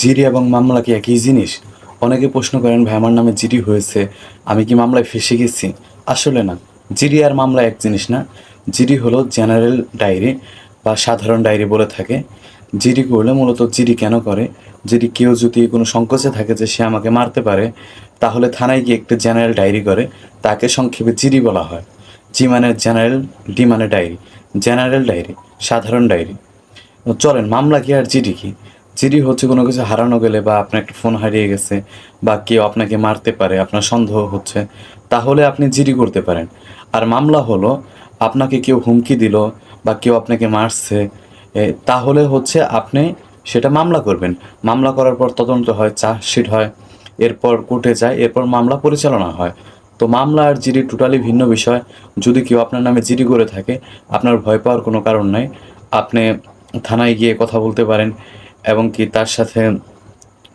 GD এবং মামলা কি একই জিনিস? অনেকে প্রশ্ন করেন, ভাই, আমার নামে জিডি হয়েছে, আমি কি মামলায় ফেসে গেছি? আসলে না জিডি আর মামলা এক জিনিস না। জিডি হলো জেনারেল ডায়েরি বা সাধারণ ডায়েরি বলে থাকে। জিডি করলে মূলত জিডি কেন করে? যদি কেউ যদি কোনো সংকোচে থাকে যে সে আমাকে মারতে পারে, তাহলে থানায় গিয়ে একটা জেনারেল ডায়েরি করে, তাকে সংক্ষেপে জিডি বলা হয়। জি মানে জেনারেল, ডি মানে ডায়েরি। জেনারেল ডায়েরি, সাধারণ ডায়েরি। চলেন, মামলা কি আর জিডি কি? জিডি হচ্ছে কোনো কিছু হারানো গেলে বা আপনার একটা ফোন হারিয়ে গেছে বা কেউ আপনাকে মারতে পারে, আপনার সন্দেহ হচ্ছে, তাহলে আপনি জিডি করতে পারেন। আর মামলা হলো, আপনাকে কেউ হুমকি দিল বা কেউ আপনাকে মারছে তাহলে হচ্ছে আপনি সেটা মামলা করবেন। মামলা করার পর তদন্ত হয়, চার্জশিট হয়, এরপর কোর্টে যায়, এরপর মামলা পরিচালনা হয়। তো মামলা আর জিডি টোটালি ভিন্ন বিষয়। যদি কেউ আপনার নামে জিডি করে থাকে, আপনার ভয় পাওয়ার কোনো কারণ নাই। আপনি থানায় গিয়ে কথা বলতে পারেন এবং কি তার সাথে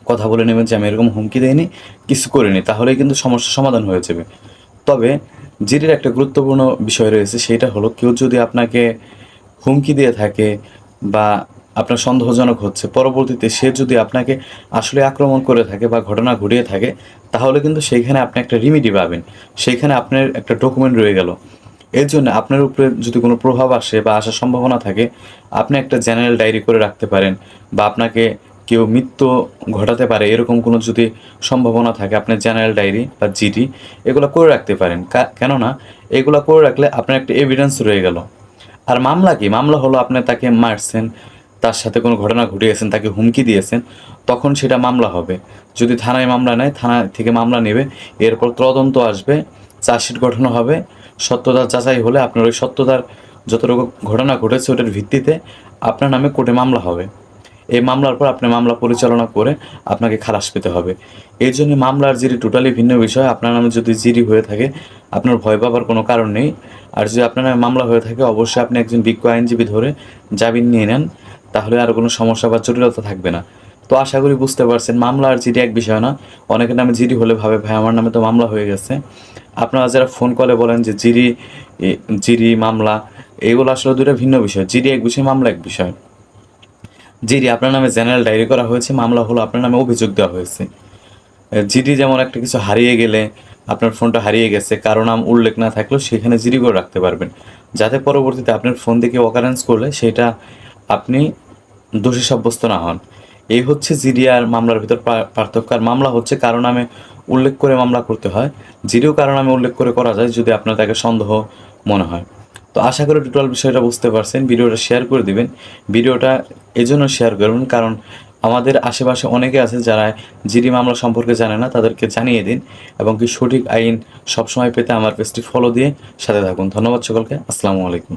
কথা বলে নেবেন যে আমি এরকম হুমকি দেয়নি কিছু করিনি, তাহলেই কিন্তু সমস্যার সমাধান হয়ে যাবে। তবে জিডির একটা গুরুত্বপূর্ণ বিষয় রয়েছে, সেটা হলো কেউ যদি আপনাকে হুমকি দিয়ে থাকে বা আপনার সন্দেহজনক হচ্ছে, পরবর্তীতে সে যদি আপনাকে আসলে আক্রমণ করে থাকে বা ঘটনা ঘটিয়ে থাকে, তাহলে কিন্তু সেইখানে আপনি একটা রিমিডি পাবেন। সেইখানে আপনার একটা ডকুমেন্ট রয়ে গেল। এর জন্য আপনার উপরে যদি কোনো প্রভাব আসে বা আসার সম্ভাবনা থাকে, আপনি একটা জেনারেল ডায়েরি করে রাখতে পারেন বা আপনাকে কেউ মৃত্যু ঘটাতে পারে, এরকম কোনো যদি সম্ভাবনা থাকে আপনার জেনারেল ডায়েরি বা জিডি এগুলো করে রাখতে পারেন। কেননা এগুলো করে রাখলে আপনার একটা এভিডেন্স রয়ে গেল। আর মামলা কি? মামলা হলো আপনি তাকে মারছেন, তার সাথে কোনো ঘটনা ঘটিয়েছেন, তাকে হুমকি দিয়েছেন, তখন সেটা মামলা হবে। যদি থানায় মামলা নেয়, থানা থেকে মামলা নেবে, এরপর তদন্ত আসবে, চার্জশিট গঠন হবে সত্যতা যাচাই হলে আপনার ওই সত্যতার যতটুকু ঘটনা ঘটেছে ওটার ভিত্তিতে আপনার নামে কোর্টে মামলা হবে। এই মামলার পর আপনি মামলা পরিচালনা করে আপনাকে খালাস পেতে হবে। এই জন্য মামলার জিডি টোটালি ভিন্ন বিষয়। আপনার নামে যদি জিরি হয়ে থাকে, আপনার ভয় পাবার কোনো কারণ নেই। আর যদি আপনার নামে মামলা হয়ে থাকে, অবশ্যই আপনি একজন বিজ্ঞ আইনজীবী ধরে জামিন নিয়ে নেন। তাহলে আর কোনো সমস্যা বা জটিলতা থাকবে না। তো আশা করি বুঝতে পারছেন মামলা আর জিডি এক বিষয় না। অনেকের নামে জিডি হলে ভাবে, ভাই, আমার নামে তো মামলা হয়ে গেছে। আপনারা যারা ফোন কলে বলেন যে জিরি জিরি, মামলা, এগুলো আসলে দুটো ভিন্ন বিষয়। জিডি এক বিষয়, মামলা এক বিষয়। জিডি আপনার নামে জেনারেল ডায়েরি করা হয়েছে, মামলা হলো আপনার নামে অভিযোগ দেওয়া হয়েছে। জিডি যেমন একটা কিছু হারিয়ে গেলে, আপনার ফোনটা হারিয়ে গেছে, কারও নাম উল্লেখ না থাকলেও সেখানে জিডি করে রাখতে পারবেন। যাতে পরবর্তীতে আপনার ফোন থেকে অকারেন্স করলে সেটা আপনি দোষী সাব্যস্ত না হন। এই হচ্ছে জিডি আর মামলার ভিতর পার্থক্য। আর মামলা হচ্ছে কারও নামে উল্লেখ করে মামলা করতে হয়। জিডিও কারও নামে উল্লেখ করে করা যায় যদি আপনার তাকে সন্দেহ মনে হয়। তো আশা করি টোটাল বিষয়টা বুঝতে পারছেন। ভিডিওটা শেয়ার করে দিবেন। ভিডিওটা এজন্য শেয়ার করবেন কারণ আমাদের আশেপাশে অনেকে আছে যারা জিডি মামলা সম্পর্কে জানে না, তাদেরকে জানিয়ে দিন এবং কি সঠিক আইন সবসময় পেতে আমার পেজটি ফলো দিয়ে সাথে থাকুন। ধন্যবাদ সকলকে। আসসালামু আলাইকুম।